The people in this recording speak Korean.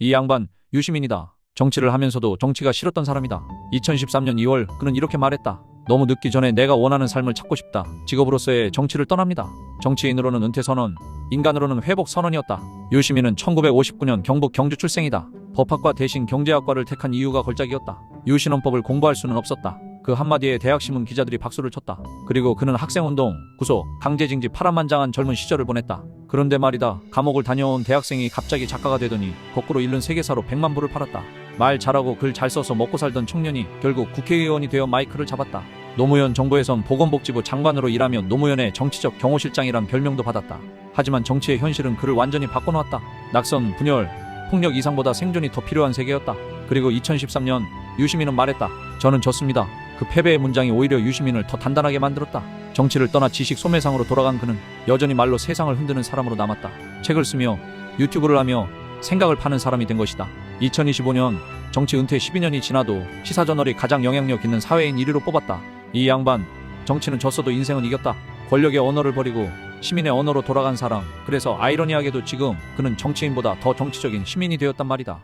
이 양반 유시민이다. 정치를 하면서도 정치가 싫었던 사람이다. 2013년 2월 그는 이렇게 말했다. 너무 늦기 전에 내가 원하는 삶을 찾고 싶다. 직업으로서의 정치를 떠납니다. 정치인으로는 은퇴 선언, 인간으로는 회복 선언이었다. 유시민은 1959년 경북 경주 출생이다. 법학과 대신 경제학과를 택한 이유가 걸작이었다. 유신헌법을 공부할 수는 없었다. 그 한마디에 대학신문 기자들이 박수를 쳤다. 그리고 그는 학생운동, 구속, 강제징지 파란만장한 젊은 시절을 보냈다. 그런데 말이다. 감옥을 다녀온 대학생이 갑자기 작가가 되더니 거꾸로 잃는 세계사로 100만 부를 팔았다. 말 잘하고 글 잘 써서 먹고 살던 청년이 결국 국회의원이 되어 마이크를 잡았다. 노무현 정부에선 보건복지부 장관으로 일하며 노무현의 정치적 경호실장이란 별명도 받았다. 하지만 정치의 현실은 그를 완전히 바꿔놓았다. 낙선, 분열, 폭력 이상보다 생존이 더 필요한 세계였다. 그리고 2013년 유시민은 말했다. 저는 졌습니다. 그 패배의 문장이 오히려 유시민을 더 단단하게 만들었다. 정치를 떠나 지식 소매상으로 돌아간 그는 여전히 말로 세상을 흔드는 사람으로 남았다. 책을 쓰며 유튜브를 하며 생각을 파는 사람이 된 것이다. 2025년 정치 은퇴 12년이 지나도 시사저널이 가장 영향력 있는 사회인 1위로 뽑았다. 이 양반 정치는 졌어도 인생은 이겼다. 권력의 언어를 버리고 시민의 언어로 돌아간 사람. 그래서 아이러니하게도 지금 그는 정치인보다 더 정치적인 시민이 되었단 말이다.